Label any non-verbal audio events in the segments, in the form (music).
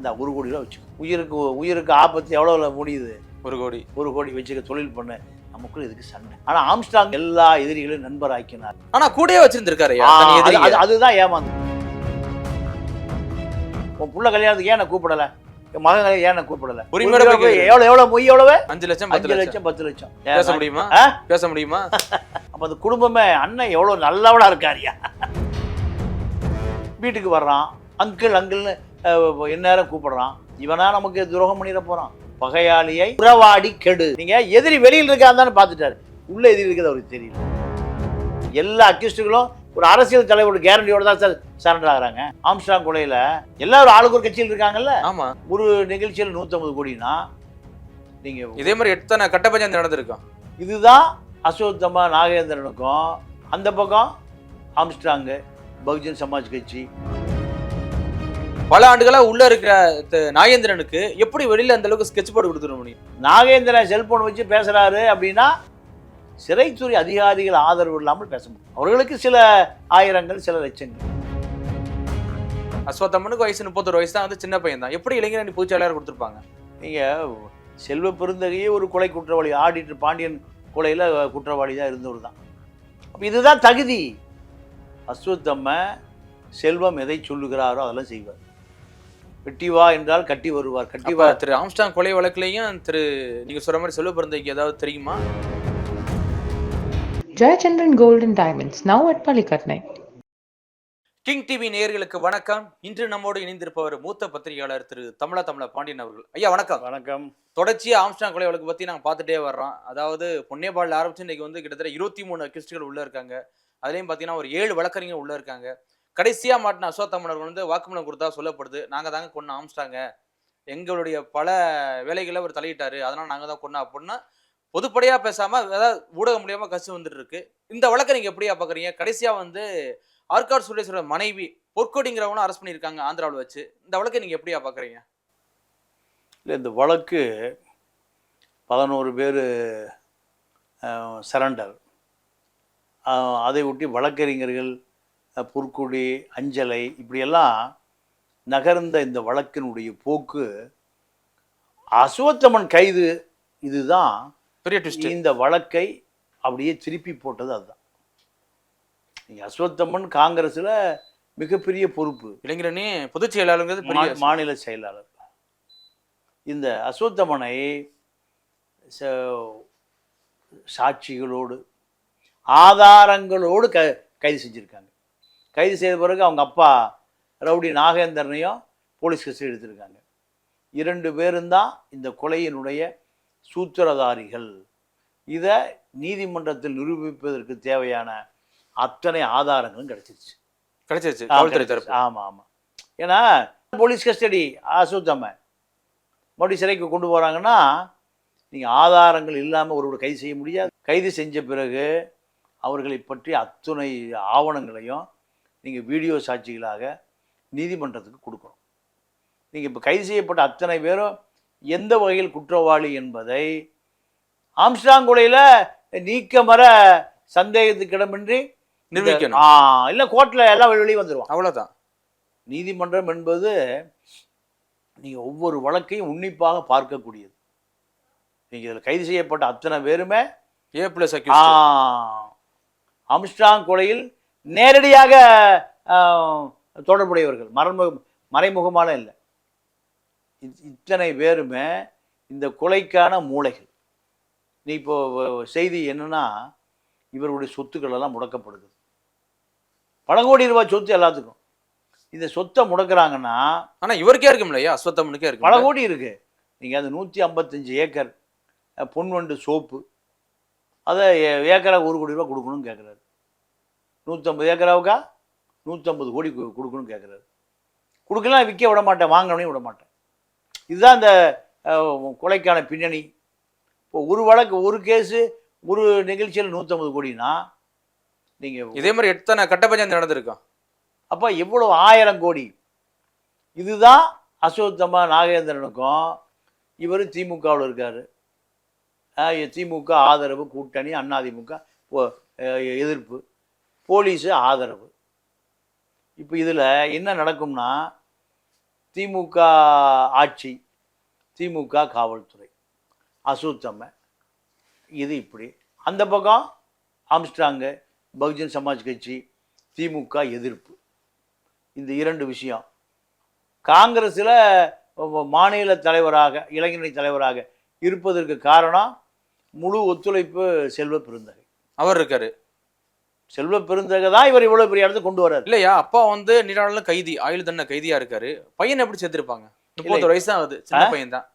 இந்த ஒரு கோடி ரூபா வச்சுக்கோ. உயிருக்கு உயிருக்கு ஆபத்து எவ்வளோ முடியுது? ஒரு கோடி. ஒரு கோடி வச்சுக்க தொழில் பண்ணு. நமக்குள்ள இதுக்கு சண்டை. ஆனால் ஆம்ஸ்டாங் எல்லா எதிரிகளையும் நண்பராக்கினார். ஆனா கூடயே வச்சிருந்திருக்காரு அதுதான் ஏமாந்து. உன் புள்ள கல்யாணத்துக்கு ஏன் கூப்பிடல? என் மகன் கல்யாணம் ஏன் கூப்பிடல. எவ்வளவு எவ்வளவு மொய் எவ்வளவு? அஞ்சு லட்சம் அஞ்சு லட்சம். பத்து லட்சம். பேச முடியுமா? பேச முடியுமா? (laughs) அப்ப அந்த குடும்பமே அண்ணன் எவ்வளவு நல்லவனா இருக்காரியா வீட்டுக்கு வர்றான். அங்கிள் அங்கிள்னு அஹ், எந்நேரம் கூப்பிடுறான். இவனா நமக்கு துரோகம் பண்ணிட போறான். பகையாளியை உறவாடி கெடு. நீங்க எதிரி வெளியில் இருக்கான்னு பார்த்துட்டாரு. உள்ள எதிரி இருக்கிறது அவருக்கு தெரியல. எல்லா அக்யூஸ்டுகளும் ஒரு அரசியல் தலைவரோட கேரண்டியோட தான் சார் சரண்டர் ஆகுறாங்க. ஆம்ஸ்டாங் கொலையில எல்லாரும் ஆளுக்கு ஒரு கட்சியில் இருக்காங்கல்ல? ஆமா. ஒரு நிகழ்ச்சியில் 150 கோடினா நீங்க இதே மாதிரி எத்தனை கட்ட பஞ்சாயத்து நடந்திருக்கும்? இதுதான் அசோத்தமா நாகேந்திரனுக்கும் அந்த பக்கம் ஆம்ஸ்டாங்கு பகுஜன் சமாஜ் கட்சி. பல ஆண்டுகளா உள்ள இருக்கிற த- நாகேந்திரனுக்கு எப்படி வெளியில அந்த அளவுக்கு ஸ்கெட்ச் போட்டு கொடுத்துட முடியும்? நாகேந்திரன் செல்போன் வச்சு பேசுறாரு அப்படின்னா சிறைத்துறை அதிகாரிகள் ஆதரவு இல்லாமல் பேச முடியும். அவர்களுக்கு சில ஆயிரங்கள் சில லட்சங்கள். அஸ்வத்தம்மனுக்கு வயசு முப்பத்தொரு வயசு தான் வந்து சின்ன பையன் தான். எப்படி இளைஞரணி பொதுச்செயலாளர் கொடுத்துருப்பாங்க? நீங்க செல்வ பெருந்தகையே ஒரு கொலை குற்றவாளி ஆடிட்டர் பாண்டியன் கொலையில குற்றவாளி தான் இருந்தவர் தான். அப்ப இதுதான் தகுதி. அஸ்வத்தம்ம செல்வம் எதை சொல்லுகிறாரோ அதெல்லாம் செய்வார். வெட்டி வா என்றால் கட்டி வருவார். கட்டி அப்ப வா திரு ஆம்ஸ்டாங் கொலை வழக்குலயும் திரு நீங்க சொல்ற மாதிரி செல்வ பிறந்தைக்கு ஏதாவது தெரியுமா? Gold and Diamonds, now at Palikatnai. King TV நேயர்களுக்கு வணக்கம். இன்று நம்மோடு இணைந்திருப்பவர் மூத்த பத்திரிகையாளர் திரு தமிழா தமிழ பாண்டியன் அவர்கள். ஐயா வணக்கம். வணக்கம். தொடர்ச்சியா ஆம்ஸ்டாங் கொலை வழக்கு பத்தி நாங்க பார்த்துட்டே வர்றோம். அதாவது பொன்னேபாலில் ஆரம்பிச்சு இன்னைக்கு வந்து கிட்டத்தட்ட இருபத்தி மூணு அக்யூஸ்டுகள் உள்ள இருக்காங்க. அதுலயும் பாத்தீங்கன்னா ஒரு ஏழு வழக்கறிஞர் உள்ள இருக்காங்க. கடைசியா மாட்டின அசோத்தம்மனர் வந்து வாக்குமூலம் கொடுத்தா சொல்லப்படுது. நாங்க தாங்க கொண்டு ஆமிச்சிட்டாங்க எங்களுடைய பல வேலைகளை அவர் தலையிட்டாரு அதனால நாங்க தான் கொண்டோம் அப்படின்னா பொதுப்படையா பேசாம ஏதாவது ஊடகம் மூலியமா கசி வந்துட்டு இருக்கு இந்த வழக்கை நீங்க எப்படியா பாக்குறீங்க? கடைசியா வந்து ஆர்காட் சுரேஸ்வரோட மனைவி பொற்கொடிங்கிறவங்களும் அரெஸ்ட் பண்ணியிருக்காங்க ஆந்திராவில் வச்சு. இந்த வழக்கை நீங்க எப்படியா பாக்குறீங்க? இல்லை இந்த வழக்கு பதினோரு பேர் சரண்டர். அதை ஒட்டி வழக்கறிஞர்கள் பொற்குடி அஞ்சலை இப்படியெல்லாம் நகர்ந்த இந்த வழக்கினுடைய போக்கு அசுவத்தமன் கைது இதுதான். பெரிய ட்விஸ்ட் இந்த வழக்கை அப்படியே திருப்பி போட்டது அதுதான். நீங்க அஸ்வத்தம்மன் காங்கிரஸ்ல மிகப்பெரிய பொறுப்பு. இளைஞரணி பொதுச் செயலாளருங்கிறது மாநில செயலாளர். இந்த அஸ்வத்தமனை சாட்சிகளோடு ஆதாரங்களோடு க கைது செஞ்சுருக்காங்க. கைது செய்த பிறகு அவங்க அப்பா ரவுடி நாகேந்திரனையும் போலீஸ் கஸ்டடி எடுத்திருக்காங்க. இரண்டு பேரும் தான் இந்த கொலையினுடைய சூத்திரதாரிகள். இதை நீதிமன்றத்தில் நிரூபிப்பதற்கு தேவையான அத்தனை ஆதாரங்களும் கிடைச்சிருச்சு. கிடைச்சிருச்சு. காவல்துறை. தரப்பு ஆமா ஆமா. ஏன்னா போலீஸ் கஸ்டடி அசுத்தம மறுபடியும் சிறைக்கு கொண்டு போறாங்கன்னா நீங்க ஆதாரங்கள் இல்லாம ஒருவரை கைது செய்ய முடியாது. கைது செஞ்ச பிறகு அவர்களை பற்றி அத்துணை ஆவணங்களையும் நீங்க வீடியோ சாட்சிகளாக நீதிமன்றத்துக்கு கொடுக்கணும். நீங்க இப்ப கைது செய்யப்பட்ட அத்தனை பேரும் எந்த வகையில் குற்றவாளி என்பதை ஆம்ஸ்டாங் கொலையில நீக்க மர சந்தேகத்துக்கு இடமின்றி நிரூபிக்கணும். ஆ இல்ல கோர்ட்ல எல்லாம் வெளியே வந்துருவான் அவ்வளவுதான். நீதிமன்றம் என்பது நீங்க ஒவ்வொரு வழக்கையும் உன்னிப்பாக பார்க்கக்கூடியது. நீங்க இதுல கைது செய்யப்பட்ட அத்தனை பேருமே ஏ பிளஸ் ஆ, ஆம்ஸ்ட்ராங் கொலையில் நேரடியாக தொடர்புடையவர்கள். மறைமுக மறைமுகமான இல்லை. இத்- இத்தனை பேருமே இந்த கொலைக்கான மூளைகள். நீ இப்போ செய்தி என்னன்னா இவருடைய சொத்துக்கள் எல்லாம் முடக்கப்படுது பல கோடி ரூபாய் சொத்து எல்லாத்துக்கும். இந்த சொத்தை முடக்குறாங்கன்னா ஆனா இவருக்கே இருக்கும் இல்லையா அஸ்வத்தம்மனுக்கே பல இருக்கு கோடி இருக்கு. நீங்க அந்த நூற்றி ஐம்பத்தஞ்சு ஏக்கர் பொன்வண்டு சோப்பு அதை ஏ- ஏக்கராவுக்கு ஒரு கோடி ரூபாய் கொடுக்கணும்னு கேட்குறாரு நூற்றம்பது ஏக்கராவுக்கா? நூற்றம்பது கோடி கொடுக்கணும்னு கேட்குறாரு கொடுக்கலாம் விற்க விட மாட்டேன் வாங்கணும் விட மாட்டேன். இதுதான் இந்த கொலைக்கான பின்னணி. இப்போ ஒரு வழக்கு ஒரு கேஸு ஒரு நிகழ்ச்சியில் நூற்றம்பது கோடினா நீங்கள் இதே மாதிரி எத்தனை கட்ட பஞ்சாயத்து நடந்திருக்கும் அப்போ எவ்வளவு ஆயிரம் கோடி? இதுதான் அசோத்தமா நாகேந்திரனுக்கும் இவர் திமுகவில் இருக்கார். திமுக ஆதரவு கூட்டணி அதிமுக எதிர்ப்பு. போலீஸு ஆதரவு. இப்போ இதில் என்ன நடக்கும்னா திமுக ஆட்சி திமுக காவல்துறை அசுத்தமை இது இப்படி. அந்த பக்கம் ஆம்ஸ்ட்ராங்கு பகுஜன் சமாஜ் கட்சி திமுக எதிர்ப்பு. இந்த இரண்டு விஷயம். காங்கிரஸில் மாநில தலைவராக இளைஞரணி தலைவராக இருப்பதற்கு காரணம் முழு ஒத்துழைப்பு செல்வ பெருந்தகை. அவர் இருக்காரு. செல்வ பெருந்தகை தான் இவர் இவ்வளோ பெரிய இடத்துக்கு கொண்டு வராரு இல்லையா? அப்பா வந்து நீடாளும் கைதி ஆயுள் தண்டனை கைதியா இருக்காரு. பையன் எப்படி சேர்த்திருப்பாங்க முப்பத்தொரு வயசு தான் ஆகுது. சின்ன பையன் தான்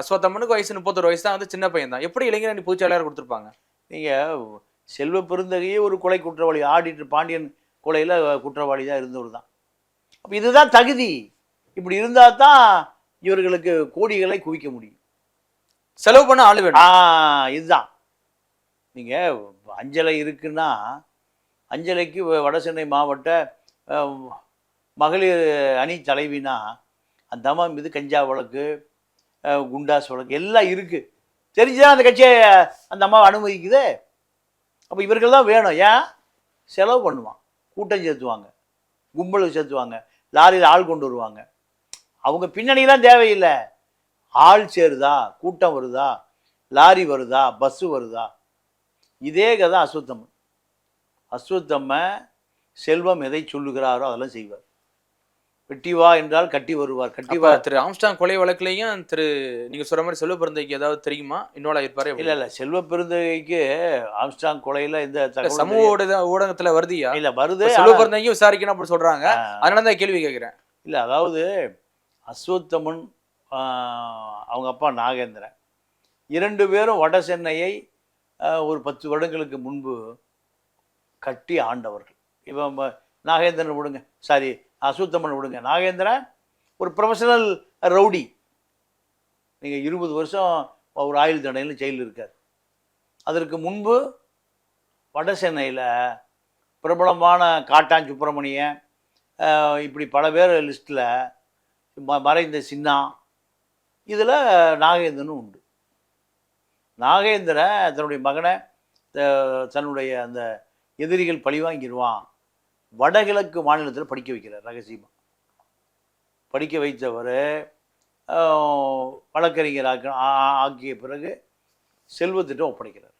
அஸ்வத்தம்மனுக்கு வயசு முப்பத்தொரு வயசு தான் வந்து சின்ன பையன் தான் எப்படி இளைஞரணி பொதுச்செயலாளர் கொடுத்துருப்பாங்க? நீங்கள் செல்வ பெருந்தகையே ஒரு கொலை குற்றவாளி ஆடிட்டர் பாண்டியன் கொலையில் குற்றவாளி தான் இருந்தவர் தான் அப்போ இதுதான் தகுதி. இப்படி இருந்தால் தான் இவர்களுக்கு கோடிகளை குவிக்க முடியும். செலவு பண்ண ஆளு வேணும். இதுதான். நீங்கள் அஞ்சலை இருக்குன்னா அஞ்சலைக்கு வடசென்னை மாவட்ட மகளிர் அணி தலைவினா அந்த அம்மா மீது கஞ்சா வழக்கு குண்டாஸ் வழக்கு எல்லாம் இருக்குது தெரிஞ்சுதான் அந்த கட்சியை அந்த அம்மாவை அனுமதிக்குது? அப்போ இவர்கள் தான் வேணும். ஏன்? செலவு பண்ணுவான். கூட்டம் சேர்த்துவாங்க கும்பல் சேர்த்துவாங்க லாரியில் ஆள் கொண்டு வருவாங்க. அவங்க பின்னணியெல்லாம் தேவையில்லை. ஆள் சேருதா? கூட்டம் வருதா? லாரி வருதா? பஸ்ஸு வருதா? இதே கதை அசுத்தம். அஸ்வத்தம்ம செல்வம் எதை சொல்லுகிறாரோ அதெல்லாம் செய்வார். வெட்டி வா என்றால் கட்டி வருவார். கட்டி அப்ப வா திரு ஆம்ஸ்டாங் கொலை வழக்குலயும் திரு நீங்க சொல்ற மாதிரி செல்வ பிறந்தைக்கு ஏதாவது தெரியுமா? இன்வால்வ் ஆயிருப்பாரு இல்ல இல்ல. செல்வ பெருந்தகைக்கு ஆம்ஸ்டாங் கொலையில தகவலும் சமூக ஊடக ஊடகத்துல வருதியா. இல்ல வருது செல்வ பிறந்தைக்கும் விசாரிக்கணும் அப்படி சொல்றாங்க. ஆனா, அதனால தான் கேள்வி கேட்கிறேன் இல்ல அதாவது அஸ்வத்தமன் அவங்க அப்பா நாகேந்திரன். இரண்டு பேரும் வட சென்னையை ஒரு பத்து வருடங்களுக்கு முன்பு கட்டி ஆண்டவர்கள். இவன் நாகேந்திரன் விடுங்க. சாரி அஸ்வத்தமன் விடுங்க. நாகேந்திரன் ஒரு ப்ரொஃபஷனல் ரவுடி. நீங்கள் இருபது வருஷம் ஒரு ஆயுள் தண்டனையில் ஜெயிலில் இருக்கார். அதற்கு முன்பு வட சென்னையில் பிரபலமான காட்டான் சுப்பிரமணியன் இப்படி பல பேர் லிஸ்ட்டில் ம மறைந்த சின்னா இதில் நாகேந்திரனும் உண்டு. நாகேந்திரன் தன்னுடைய மகனை த- தன்னுடைய அந்த எதிரிகள் பழிவாங்கிடுவான் வடகிழக்கு மாநிலத்தில் படிக்க வைக்கிறார் ரகசியமாக படிக்க வைத்தவர் வழக்கறிஞர் ஆக்க ஆக்கிய பிறகு செல்வத்திட்டம் ஒப்படைக்கிறார்.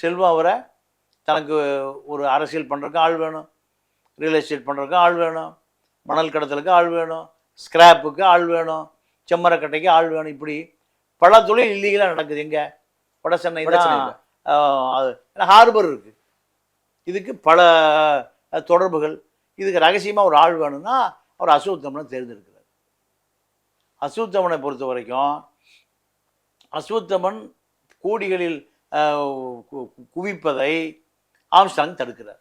செல்வம் அவரை தனக்கு ஒரு அரசியல் பண்ணுறதுக்கு ஆள் வேணும். ரியல் எஸ்டேட் பண்ணுறதுக்கு ஆள் வேணும். மணல் கடத்தலுக்கு ஆள் வேணும். ஸ்கிராப்புக்கு ஆள் வேணும். செம்மரக்கட்டைக்கு ஆள் வேணும். இப்படி பல தொழில் இல்லீகலாக நடக்குது எங்கே? வட சென்னை தான். ஹார்பர் இருக்குது இதுக்கு பல தொடர்புகள். இதுக்கு ரகசியமாக ஒரு ஆள் வேணும்னா அவர் அசுவத்தமனை தேர்ந்தெடுக்கிறார். அசுவத்தமனை பொறுத்த வரைக்கும் அசுவத்தமன் கோடிகளில் கு- குவிப்பதை ஆம்ஸ்டாங் தடுக்கிறார்.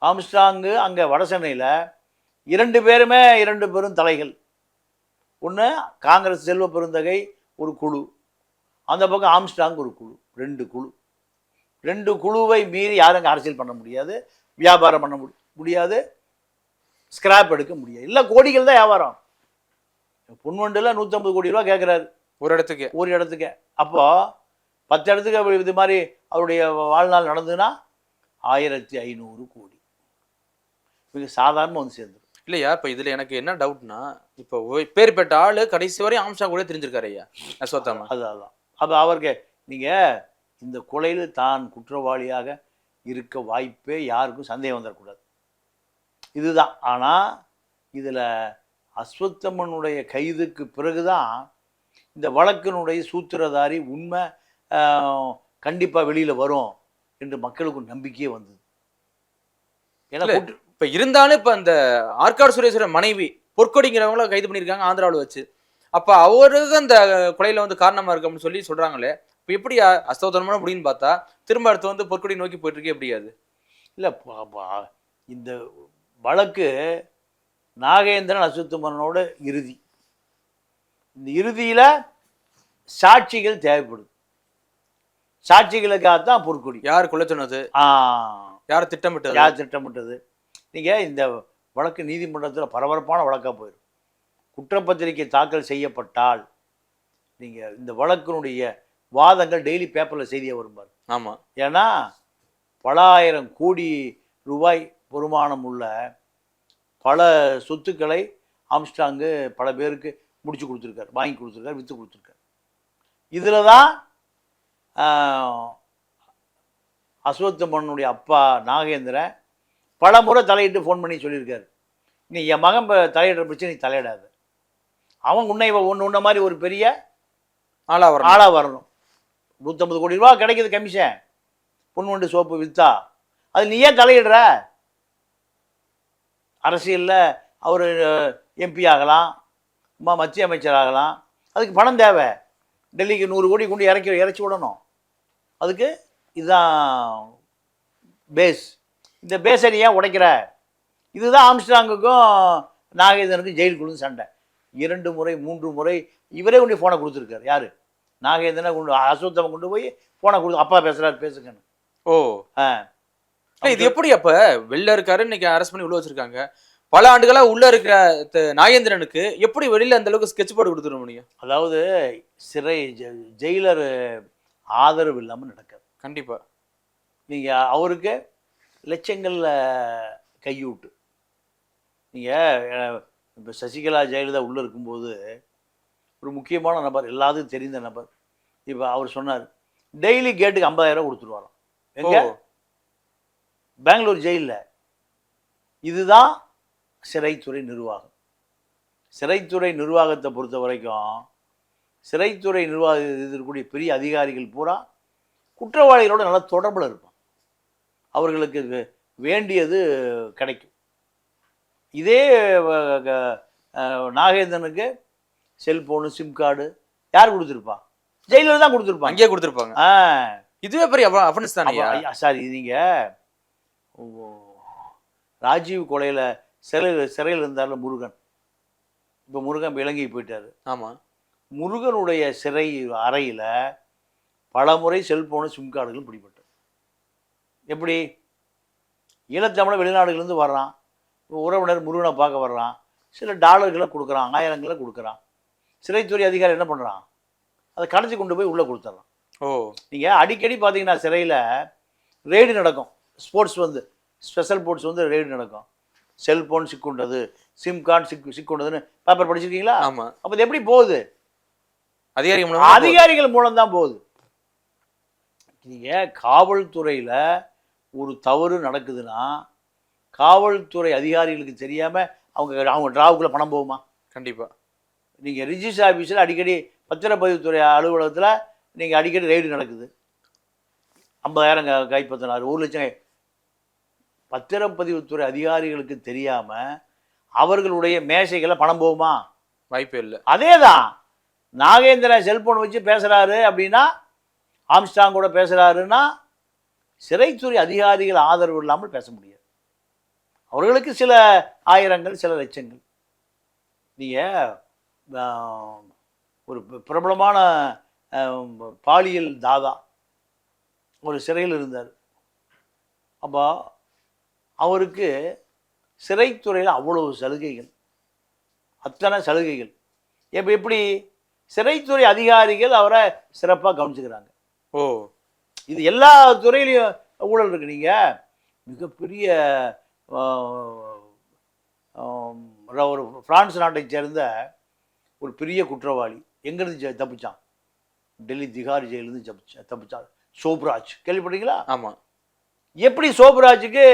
ஆம்ஸ்டாங்கு அங்கே வட சென்னையில் இரண்டு பேருமே இரண்டு பெரும் தலைகள். ஒன்று காங்கிரஸ் செல்வ பெருந்தகை ஒரு குழு. அந்த பக்கம் ஆம்ஸ்டாங் ஒரு குழு ரெண்டு குழு. ரெண்டு குழுவை மீறி யாரும் அங்கே அரசியல் பண்ண முடியாது வியாபாரம் பண்ண முடி- முடியாது ஸ்கிராப் எடுக்க முடியாது. இல்லை கோடிகள் தான் வியாபாரம். பொன்வண்டில் நூற்றம்பது கோடி ரூபா கேட்குறாரு ஒரு இடத்துக்கு. ஒரு இடத்துக்கு. அப்போ பத்து இடத்துக்கு இது மாதிரி அவருடைய வாழ்நாள் நடந்ததுன்னா ஆயிரத்தி ஐநூறு கோடி. மிக சாதாரணமாக வந்து சேர்ந்துடும் இல்லையா? இப்ப இதுல எனக்கு என்ன டவுட்னா இப்போ ஒ- பேர்பட்ட ஆளு கடைசி வரையும் ஆம்ஸ்டாங் கூட தெரிஞ்சிருக்காரு ஐயா. அஸ்வத்தாமா அது அதான் அப்போ அவருக்கு நீங்கள் இந்த கொலையில் தான் குற்றவாளியாக இருக்க வாய்ப்பே யாருக்கும் சந்தேகம் வந்துடக்கூடாது இதுதான். ஆனால் இதில் அஸ்வத்தம்மனுடைய கைதுக்கு பிறகுதான் இந்த வழக்கினுடைய சூத்திரதாரி உண்மை கண்டிப்பாக வெளியில் வரும் என்று மக்களுக்கு நம்பிக்கையே வந்தது. ஏன்னா இப்ப இருந்தாலும் இப்ப அந்த ஆற்காடு சுரேஸ்வர மனைவி பொற்கொடிங்கிறவங்கள கைது பண்ணியிருக்காங்க ஆந்திராவில் வச்சு. அப்ப அவருக்கு அந்த கொலையில வந்து காரணமா இருக்கு அப்படின்னு சொல்லி சொல்றாங்களே இப்ப எப்படி அஸ்தோதனமான முடியும்னு பார்த்தா திரும்ப அடுத்து வந்து பொற்கொடி நோக்கி போயிட்டு இருக்கே எப்படியாது இல்லை இந்த வழக்கு நாகேந்திரன் அசுத்தமனோட இறுதி. இந்த இறுதியில் சாட்சிகள் தேவைப்படுது. சாட்சிகளுக்காகத்தான் பொற்கொடி. யார் கொலை சொன்னது? ஆ, யார் திட்டமிட்டது? யார் திட்டமிட்டது? நீங்கள் இந்த வழக்கு நீதிமன்றத்தில் பரபரப்பான வழக்காக போயிடும் குற்றப்பத்திரிகை தாக்கல் செய்யப்பட்டால் நீங்கள் இந்த வழக்கினுடைய வாதங்கள் டெய்லி பேப்பரில் செய்தியாக வரும்பார் ஆமா. ஏன்னா பல ஆயிரம் கோடி ரூபாய் வருமானம் உள்ள பல சொத்துக்களை ஆம்ஸ்டாங்கு பல பேருக்கு முடிச்சு கொடுத்துருக்காரு வாங்கி கொடுத்துருக்காரு விற்று கொடுத்துருக்காரு. இதில் தான் ஆஹ், அஸ்வத்தமனுடைய அப்பா நாகேந்திரன் பல முறை தலையிட்டு ஃபோன் பண்ணி சொல்லியிருக்காரு. நீ என் மகன் தலையிடுற பிரச்சனை நீ தலையிடாத. அவன் உன்னை ஒன்று உன்ன மாதிரி ஒரு பெரிய ஆளா வரணும். ஆளாக வரணும். நூற்றம்பது கோடி ரூபா கிடைக்குது கமிஷன். பொன்வண்டு சோப்பு விற்றா அது நீ ஏன் தலையிடுற. அரசியலில் அவர் எம்பி ஆகலாம் மத்திய அமைச்சர் ஆகலாம். அதுக்கு பணம் தேவை. டெல்லிக்கு நூறு கோடி கொண்டு இறக்கி இறச்சி விடணும். அதுக்கு இதுதான் பேஸ். இந்த பேஸை நீ ஏன் உடைக்கிற? இதுதான் ஆம்ஸ்டாங்குக்கும் நாகேந்திரனுக்கும் ஜெயிலுக்குள்ள சண்டை. இரண்டு முறை மூன்று முறை இவரே கொண்டு ஃபோனை கொடுத்துருக்காரு. யார்? நாகேந்திரனை கொண்டு அசோத்தமன் கொண்டு போய் ஃபோனை கொடுத்து அப்பா பேசுறாரு பேசுங்கன்னு. ஓ. ஆ. இது எப்படி அப்ப? வெளில இருக்காரு இன்னைக்கு அரெஸ்ட் பண்ணி உள்ள வச்சிருக்காங்க. பல ஆண்டுகளா உள்ள இருக்கிற நாகேந்திரனுக்கு எப்படி வெளியில அந்த அளவுக்கு ஸ்கெட்ச் போட்டு கொடுத்துட முடியும்? அதாவது சிறை ஜெயிலர் ஆதரவு இல்லாமல் நடக்காது. கண்டிப்பா. நீங்கள் அவருக்கு லட்சங்களில் கையூட்டு. நீங்கள் இப்போ சசிகலா ஜெயலலிதா உள்ளே இருக்கும்போது ஒரு முக்கியமான நபர் எல்லாத்துக்கும் தெரிந்த நபர். இப்போ அவர் சொன்னார் டெய்லி கேட்டுக்கு 50000 ரூபா கொடுத்துருவாராம். எங்க? பெங்களூர் ஜெயிலில். இதுதான் சிறைத்துறை நிர்வாகம். சிறைத்துறை நிர்வாகத்தை பொறுத்த வரைக்கும் சிறைத்துறை நிர்வாக இருக்கக்கூடிய பெரிய அதிகாரிகள் பூரா குற்றவாளிகளோட நல்ல தொடர்பில் இருப்பான் அவர்களுக்கு வேண்டியது கிடைக்கும். இதே நாகேந்திரனுக்கு செல்போனு சிம் கார்டு யார் கொடுத்துருப்பா? ஜெயிலர் தான் கொடுத்துருப்பாங்க. அங்கேயே கொடுத்துருப்பாங்க. ஆ. இதுவே பெரிய அஃபென்ஸ் தானே அப்ப- சாரி நீங்க ஓ, ராஜீவ் கொலையில சிறையில் சிறையில் இருந்தார்ல முருகன். இப்போ முருகன் இலங்கைக்கு போயிட்டாரு. ஆமா. முருகனுடைய சிறை அறையில பலமுறை செல்போனு சிம் கார்டுகளும் பிடிபட்டது. எப்படி? ஈழத்தமிழ வெளிநாடுகள்லேருந்து வர்றான். உறவினர் முருகனை பார்க்க வர்றான். சில டாலர்களை கொடுக்குறான் ஆயிரங்களை கொடுக்குறான். சிறைத்துறை அதிகாரி என்ன பண்ணுறான் அதை கடத்தி கொண்டு போய் உள்ளே கொடுத்துட்றான் ஓ. நீங்கள் அடிக்கடி பார்த்தீங்கன்னா சிறையில் ரெய்டு நடக்கும். ஸ்போர்ட்ஸ் வந்து ஸ்பெஷல் ஸ்போர்ட்ஸ் வந்து ரெய்டு நடக்கும். செல்போன் சிக்குண்டது சிம் கார்டு சிக்கு சிக்குண்டதுன்னு பேப்பர் படிச்சிருக்கீங்களா? ஆமா. அப்போ எப்படி போகுது? அதிகாரி மூலமா. அதிகாரிகள் மூலம் தான் போகுது. நீங்கள் காவல்துறையில் ஒரு தவறு நடக்குதுன்னா காவல்துறை அதிகாரிகளுக்கு தெரியாமல் அவங்க அவங்க டிராவுக்குள்ளே பணம் போகுமா? கண்டிப்பா. நீங்கள் ரிஜிஸ்டர் ஆஃபீஸில் அடிக்கடி பத்திரப்பதிவுத்துறை அலுவலகத்தில் நீங்கள் அடிக்கடி ரெய்டு நடக்குது. ஐம்பதாயிரம் கைப்பற்றினார். ஒரு லட்சம் பத்திரப்பதிவுத்துறை அதிகாரிகளுக்கு தெரியாமல் அவர்களுடைய மேசைகளை பணம் போகுமா? வாய்ப்பே இல்ல. அதே தான் நாகேந்திரன் செல்போன் வச்சு பேசுகிறாரு அப்படின்னா ஆம்ஸ்டாங் கூட பேசுகிறாருன்னா சிறைத்துறை அதிகாரிகள் ஆதரவு இல்லாமல் பேச முடியாது. அவர்களுக்கு சில ஆயிரங்கள் சில லட்சங்கள். நீங்கள் ஒரு பிரபலமான பாலியல் தாதா ஒரு சிறையில் இருந்தார். அப்போ அவருக்கு சிறைத்துறையில் அவ்வளவு சலுகைகள் அத்தனை சலுகைகள். இப்போ எப்படி சிறைத்துறை அதிகாரிகள் அவரை சிறப்பாக கவனிச்சுக்கிறாங்க. ஓ. இது எல்லா துறையிலையும் ஊழல் இருக்கு. நீங்கள் மிகப்பெரிய ஒரு பிரான்ஸ் நாட்டை சேர்ந்த ஒரு பெரிய குற்றவாளி. எங்கேருந்து தப்பிச்சான்? டெல்லி திகார் ஜெயிலிருந்து தப்பிச்சா தப்பிச்சான். சோப்ராஜ். கேள்விப்பட்டீங்களா? ஆமா. எப்படி சோப்ராஜுக்கு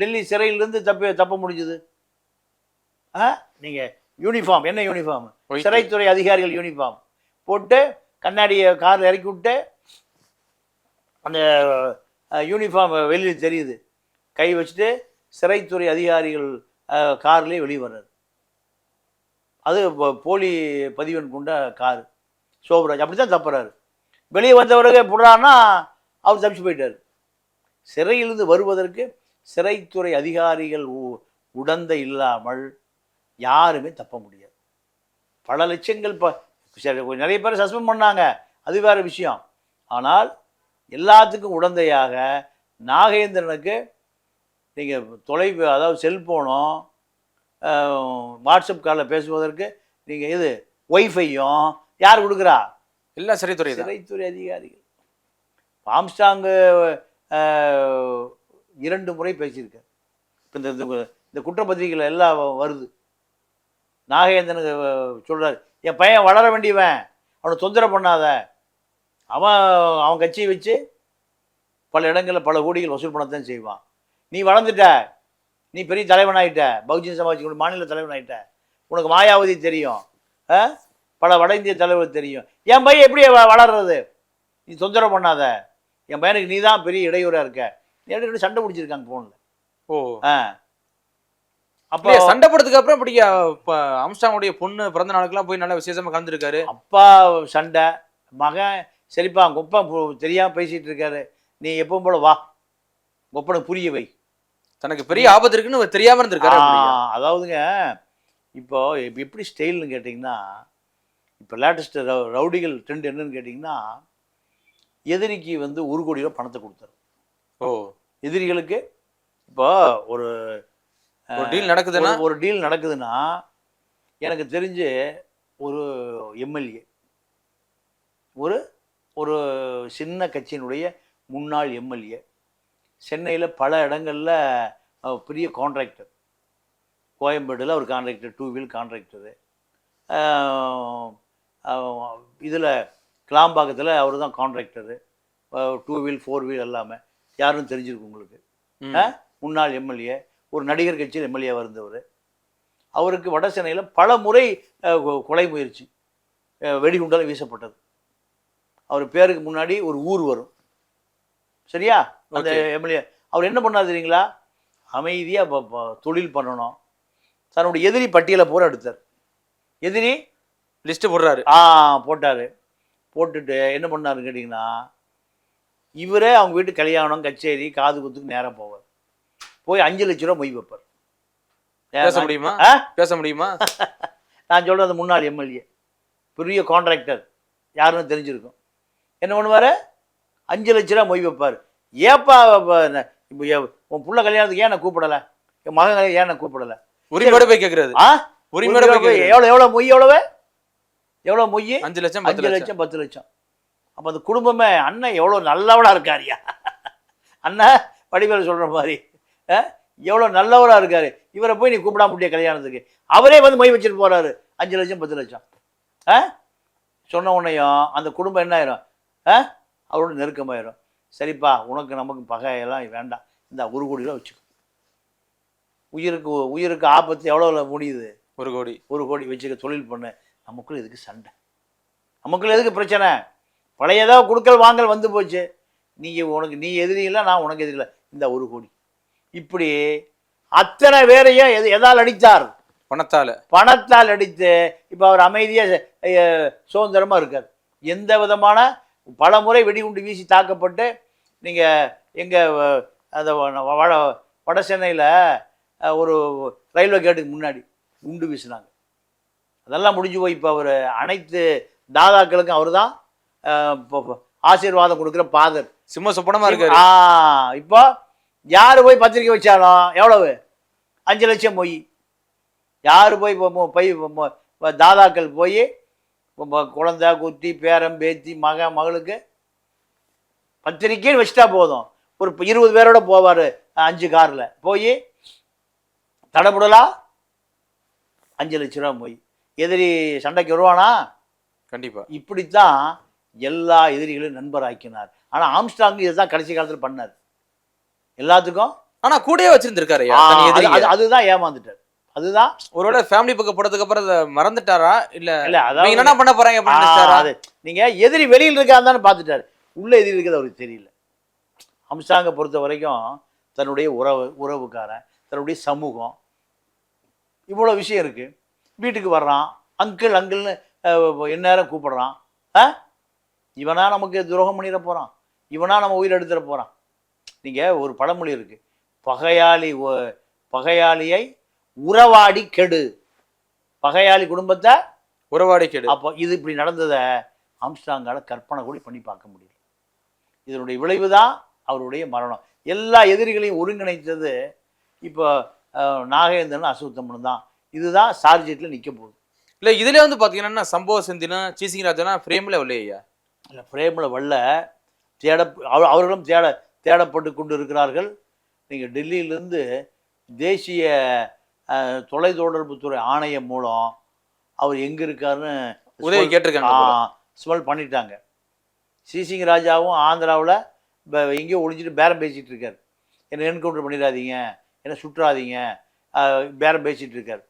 டெல்லி சிறையிலிருந்து தப்ப தப்ப முடிஞ்சது? ஆ நீங்கள் யூனிஃபார்ம். என்ன யூனிஃபார்ம். சிறைத்துறை அதிகாரிகள் யூனிஃபார்ம். போட்டு கண்ணாடியை காரில் இறக்கி விட்டு அந்த யூனிஃபார்ம் வெளியில் தெரியுது. கை வச்சுட்டு சிறைத்துறை அதிகாரிகள் கார்லேயே வெளியே வர்றாரு. அது போலி பதிவெண் கொண்ட காரு. சோபராஜ் அப்படி தான் தப்புறாரு. வெளியே வந்தவருக்கு புடுறான்னா அவர் தப்பிச்சு போயிட்டார். சிறையிலிருந்து வருவதற்கு சிறைத்துறை அதிகாரிகள் உ- இல்லாமல் யாருமே தப்ப முடியாது. பல லட்சங்கள் இப்போ நிறைய பேர் சஸ்பெண்ட் பண்ணாங்க. அது வேற விஷயம். ஆனால் எல்லாத்துக்கும் உடந்தையாக நாகேந்திரனுக்கு நீங்கள் தொலைவு அதாவது செல்ஃபோனும் வாட்ஸ்அப் காலில் பேசுவதற்கு நீங்கள் இது ஒய்ஃபையும் யார் கொடுக்குறா? எல்லாம் சிறைத்துறை சிறைத்துறை அதிகாரிகள். ஆம்ஸ்டாங்கு இரண்டு முறை பேசியிருக்கார். இப்போ இந்த இந்த- இந்த குற்றப்பத்திரிகைகள் எல்லாம் வருது. நாகேந்திரனுக்கு சொல்கிறார் என் பையன் வளர வேண்டியவன். அவனை தொந்தரவு பண்ணாத. அவன் அவன் கட்சியை வச்சு பல இடங்களில் பல கோடிகள் வசூல் பண்ணத்தான் செய்வான். நீ வளர்ந்துட்ட. நீ பெரிய தலைவனாயிட்ட பகுஜன் சமாஜ் மாநில தலைவனாயிட்ட உனக்கு மாயாவதி தெரியும்? பல வட இந்திய தலைவர் தெரியும். என் பையன் எப்படி வளர்றது? நீ தொந்தரவு பண்ணாத. என் பையனுக்கு நீ தான் பெரிய இடையூறாக இருக்க. இடையூறு சண்டை பிடிச்சிருக்காங்க ஃபோனில் ஓ. ஆ. அப்போ சண்டை போடுறதுக்கு அப்புறம் இப்படி இப்ப அம்ஸ்டாங்குடைய பொண்ணு பிறந்த நாளுக்கெல்லாம் போய் நல்லா விசேஷமா கலந்துருக்காரு? அப்பா சண்டை மகன் சரிப்பா உங்கள் அப்பா தெரியாமல் பேசிகிட்டு இருக்காரு. நீ எப்பவும் போல வா. உங்கள் அப்பனுக்கு புரிய வை. தனக்கு பெரிய ஆபத்து இருக்குன்னு தெரியாம இருந்திருக்காரு அதாவதுங்க இப்போ எப்படி ஸ்டைல்னு கேட்டிங்கன்னா இப்போ லேட்டஸ்ட் ரவுடிகள் ட்ரெண்ட் என்னன்னு கேட்டிங்கன்னா எதிரிக்கு வந்து ஒரு கோடி ரூபா பணத்தை கொடுத்தாரு. ஓ. எதிரிகளுக்கு இப்போ ஒரு ஒரு டீல் நடக்குதுன்னா? ஒரு டீல் நடக்குதுன்னா எனக்கு தெரிஞ்சு ஒரு எம்எல்ஏ ஒரு ஒரு சின்ன கட்சியினுடைய முன்னாள் எம்எல்ஏ சென்னையில் பல இடங்களில் பெரிய கான்ட்ராக்டர் கோயம்பேடில் ஒரு கான்ட்ராக்டர் டூ வீல் கான்ட்ராக்டரு இதில் கிளாம்பாக்கத்தில் அவர் தான் contractor two wheel four wheel எல்லாமே. யாருன்னு தெரிஞ்சிருக்கு உங்களுக்கு? முன்னாள் எம்எல்ஏ ஒரு நடிகர் கட்சியில் எம்எல்ஏவாக இருந்தவர். அவருக்கு வட சென்னையில் பல முறை கொலை முயற்சி. வெடிகுண்டால் வீசப்பட்டது. அவர் பேருக்கு முன்னாடி ஒரு ஊர் வரும். சரியா? அந்த. எம்எல்ஏ அவர் என்ன பண்ணார் தெரியுங்களா? அமைதியாக தொழில் பண்ணணும். தன்னுடைய எதிரி பட்டியலை பூரா எடுத்தார். எதிரி? லிஸ்ட் போடுறாரு. ஆ போட்டார். போட்டுட்டு என்ன பண்ணாருன்னு கேட்டிங்கன்னா இவரே அவங்க வீட்டு கல்யாணம் கச்சேரி காது குத்துக்கு நேராக போவார். போய் அஞ்சு லட்ச ரூபா மொய் வைப்பார். பேச முடியுமா? ஆ? பேச முடியுமா? (laughs) நான் சொல்கிறது முன்னாள் எம்எல்ஏ. பெரிய கான்ட்ராக்டர் யாருன்னு தெரிஞ்சிருக்கும். என்ன பண்ணுவார்? அஞ்சு லட்ச ரூபா மொய் வைப்பார். ஏப்பா இப்போ உன் புள்ள கல்யாணத்துக்கு ஏன் கூப்பிடலை? என் மகன் கல்யாணம் ஏன் கூப்பிடலை? உரிமையோட போய் கேக்குறாரு. ஆ? உரிமையோட போய். எவ்வளோ எவ்வளோ மொய் எவ்வளவு? எவ்வளோ மொய்? அஞ்சு லட்சம் அஞ்சு லட்சம். பத்து லட்சம். அப்போ அந்த குடும்பமே அண்ணன் எவ்வளோ நல்லவளா இருக்காருயா அண்ணன் வடிவேல் சொல்கிற மாதிரி எவ்வளோ நல்லவரா இருக்காரு. இவரை போய் நீ கூப்பிடாம முடிய கல்யாணத்துக்கு. அவரே வந்து மொய் வச்சுட்டு போறாரு. அஞ்சு லட்சம் பத்து லட்சம். ஆ? சொன்ன உடனேயும் அந்த குடும்பம் என்ன ஆயிரும்? ஆ? அவரோட நெருக்கமாயிரும். சரிப்பா உனக்கு நமக்கு பகையெல்லாம் வேண்டாம். இந்த ஒரு கோடி ரூபா வச்சுக்கோ. உயிருக்கு உயிருக்கு ஆபத்து எவ்வளோ முடியுது? ஒரு கோடி. ஒரு கோடி வச்சுக்க தொழில் பண்ணு. நமக்குள்ள எதுக்கு சண்டை. நமக்குள்ள எதுக்கு பிரச்சனை? பழையதா குடுக்கல் வாங்கல் வந்து போச்சு. நீங்க உனக்கு நீ எதிரி இல்லை நான் உனக்கு எதிரி இல்லை இந்த ஒரு கோடி. இப்படி அத்தனை பேரையும் எது எதால் அடித்தார்? பணத்தால. பணத்தால் அடித்து இப்போ அவர் அமைதியாக சுதந்திரமாக இருக்கார். எந்த விதமான பல முறை வெடிகுண்டு வீசி தாக்கப்பட்டு நீங்கள் எங்கள் அந்த வட வட சென்னையில் ஒரு ரயில்வே கேட்டுக்கு முன்னாடி குண்டு வீசினாங்க. அதெல்லாம் முடிஞ்சு போய் இப்போ அவர் அனைத்து தாதாக்களுக்கும் அவர் தான் ஆசீர்வாதம் கொடுக்குற பாதர். சிம்ம சொப்பனமா இருக்காரு. ஆ இப்போ யார் போய் பத்திரிக்கை வச்சாலும் எவ்வளவு? அஞ்சு லட்சம் மொய் யார் போய் போய் தாதாக்கள் போய் இப்போ குழந்தை குத்தி பேரன் பேத்தி மக மகளுக்கு பத்திரிக்கைன்னு வச்சுட்டா போதும். ஒரு இருபது பேரோட போவார் அஞ்சு காரில். போய் தடபுடலா அஞ்சு லட்ச ரூபா மொய் எதிரி சண்டைக்கு வருவானா? கண்டிப்பா. இப்படித்தான் எல்லா எதிரிகளையும் நண்பராக்கினார். ஆனா ஆம்ஸ்டாங் இதுதான் கடைசி காலத்துல பண்ணார். எல்லாத்துக்கும் ஆனா கூடயே வச்சிருந்திருக்காரு அதுதான் ஏமாந்துட்டார். அதுதான் ஒருவேளை ஃபேமிலி பக்கம் போனதுக்கு அப்புறம் அதை மறந்துட்டாரா? இல்ல இல்ல அதாவது என்னடா பண்ண போறாங்க? அது நீங்க எதிரி வெளியில் இருக்கான்னு பார்த்துட்டாரு. உள்ள எதிரி இருக்கிறது அவருக்கு தெரியல. அம்சாங்க பொறுத்த வரைக்கும் தன்னுடைய உறவு உறவுக்காரன் தன்னுடைய சமூகம் இவ்வளோ விஷயம் இருக்கு. வீட்டுக்கு வர்றான் அங்கிள் அங்கிள்னு எந்நேரம் கூப்பிடுறான். ஆ? இவனா நமக்கு துரோகம் பண்ணிட போறான். இவனா நம்ம உயிர் எடுத்துட போறான். நீங்க ஒரு பழமொழி இருக்கு. பகையாளி பகையாளியை உறவாடி கெடு. பகையாளி குடும்பத்தை? உறவாடி கேடு. அப்போ இது இப்படி நடந்ததை ஆம்ஸ்டாங்கால கற்பனை கூட பண்ணி பார்க்க முடியல. இதனுடைய விளைவு தான் அவருடைய மரணம். எல்லா எதிரிகளையும் ஒருங்கிணைத்தது இப்போ நாகேந்திரன் அசுத்தமன் தான். இதுதான் சார்ஜெட்டில் நிற்க போகுது. இல்ல இதுல வந்து பாத்தீங்கன்னா சம்பவ செந்தினா சீசிங் ராஜனா ஃப்ரேம்ல இல்லையா இல்லை பிரேமில் வல்ல தேட அவ- அவர்களும் தேட தேடப்பட்டு கொண்டு இருக்கிறார்கள் நீங்கள் டெல்லியிலேருந்து தேசிய தொலைத்தொடர்புத்துறை ஆணையம் மூலம் அவர் எங்கே இருக்காருன்னு உதவி கேட்டிருக்காங்க. ஸ்மெல் பண்ணிட்டாங்க. சிசிங்க ராஜாவும் ஆந்திராவில் எங்கேயோ ஒளிஞ்சிட்டு பேரம் பேசிகிட்டு இருக்கார். என்னை என்கவுண்டர் பண்ணிடாதீங்க என்னை சுற்றாதீங்க பேரம் பேசிகிட்டு இருக்கார்.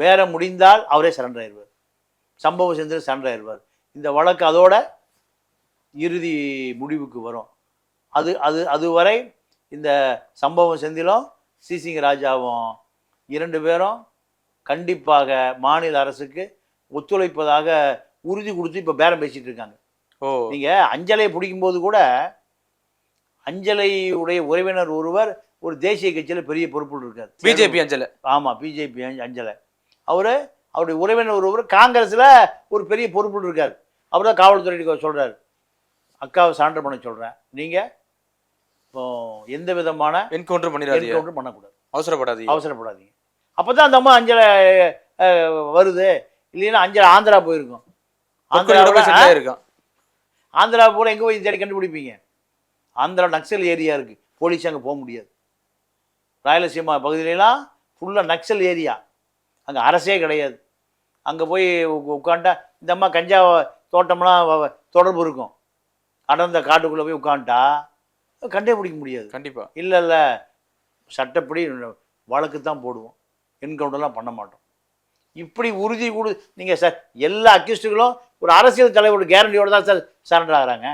பேரம் முடிந்தால் அவரே சரண்டர் ஆயிடுவார். சம்பவம் செஞ்சு சரண்டர் ஆயிடுவார். இந்த வழக்கு அதோட இறுதி முடிவுக்கு வரும். அது அது அதுவரை இந்த சம்பவம் செந்திலும் சிசிங்க ராஜாவும் இரண்டு பேரும் கண்டிப்பாக மாநில அரசுக்கு ஒத்துழைப்பதாக உறுதி கொடுத்து இப்போ பேரம் பேசிட்டு இருக்காங்க. ஓ. நீங்கள் அஞ்சலையை பிடிக்கும்போது கூட அஞ்சலையுடைய உறவினர் ஒருவர் ஒரு தேசிய கட்சியில் பெரிய பொறுப்பில் இருக்கார். பிஜேபி அஞ்சல. ஆமாம் பிஜேபி அஞ்சலை. அவர் அவருடைய உறவினர் ஒருவர் காங்கிரஸில் ஒரு பெரிய பொறுப்பில் இருக்கார். அவர் தான் காவல்துறை சொல்கிறார் அக்காவை சான்று பண்ண சொல்கிறேன் நீங்கள் இப்போ எந்த விதமான என்கவுண்டர் பண்ணிடாதீங்க. என்கவுண்டர் பண்ணக்கூடாது. அவசரப்படாதீங்க. அவசரப்படாதீங்க. அப்போ தான் அந்த அம்மா அஞ்சலை வருது. இல்லைன்னா அஞ்சலை ஆந்திரா போயிருக்கும். செட்டில் ஆயிருக்கான் ஆந்திரா பூரா எங்கே போய் தேடி கண்டுபிடிப்பீங்க? ஆந்திரா நக்சல் ஏரியா இருக்குது போலீஸ் அங்கே போக முடியாது. ராயலசீமா பகுதியிலலாம் ஃபுல்லாக நக்சல் ஏரியா. அங்கே அரசே கிடையாது. அங்கே போய் உட்காண்டா இந்த அம்மா கஞ்சா தோட்டம்லாம் தொடர்பு இருக்கும். அடர்ந்த காட்டுக்குள்ளே போய் உட்காந்துட்டா கண்டே பிடிக்க முடியாது. கண்டிப்பா. இல்லை இல்லை சட்டப்படி வழக்கு தான் போடுவோம். என்கவுண்டர்லாம் பண்ண மாட்டோம். இப்படி உறுதி கொடு நீங்கள் சார் எல்லா அக்யூஸ்டுகளும் ஒரு அரசியல் தலைவரோட கேரண்டியோட தான் சார் சரண்டர் ஆகுறாங்க.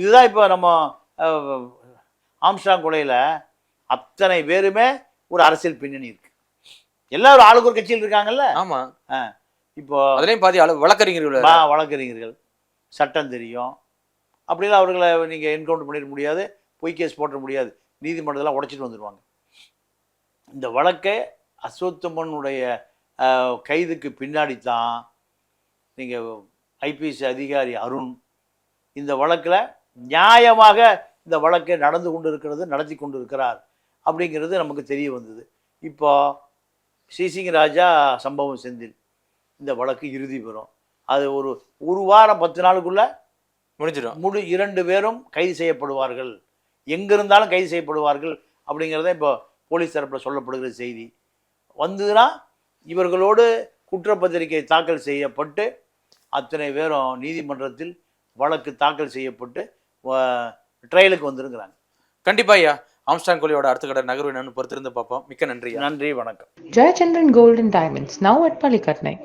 இதுதான் இப்போ நம்ம ஆம்ஸ்டாங் கொலையில் அத்தனை பேருமே ஒரு அரசியல் பின்னணி இருக்கு. எல்லாரும் ஆளுக்கு ஒரு கட்சியில் இருக்காங்கல்ல? ஆமா. இப்போ அதுலயும் பாதி அளவு வழக்கறிஞர்கள் வழக்கறிஞர்கள். சட்டம் தெரியும். அப்படிலாம் அவர்களை நீங்கள் என்கவுண்டர் பண்ணிட முடியாது. பொய் கேஸ் போட முடியாது. நீதிமன்றத்தெல்லாம் உடைச்சிட்டு வந்துடுவாங்க இந்த வழக்கை அஸ்வத்தமனுடைய கைதுக்கு பின்னாடி தான் நீங்கள் ஐபிஎஸ் அதிகாரி அருண் இந்த வழக்கில் நியாயமாக இந்த வழக்கை நடந்து கொண்டு இருக்கிறது நடத்தி கொண்டு இருக்கிறார் அப்படிங்கிறது நமக்கு தெரிய வந்தது. இப்போ சிசிங்க ராஜா சம்பவம் செந்தில் இந்த வழக்கு இறுதி பெறும். அது ஒரு ஒரு வாரம் பத்து நாளுக்குள்ள முடிஞ்சிடும். முழு இரண்டு பேரும் கைது செய்யப்படுவார்கள். எங்க இருந்தாலும் கைது செய்யப்படுவார்கள் அப்படிங்கிறத இப்போ போலீஸ் தரப்பில் சொல்லப்படுகிற செய்தி. வந்ததுன்னா இவர்களோடு குற்றப்பத்திரிகை தாக்கல் செய்யப்பட்டு அத்தனை பேரும் நீதிமன்றத்தில் வழக்கு தாக்கல் செய்யப்பட்டு ட்ரையலுக்கு வந்துருங்கிறாங்க கண்டிப்பா ஐயா. ஆம்ஸ்டாங் கோலியோட அடுத்த கடை நகர்வு என்னன்னு பொறுத்திருந்து பார்ப்போம். மிக்க நன்றி. நன்றி வணக்கம். Gold and Diamonds, now at Palikatnai.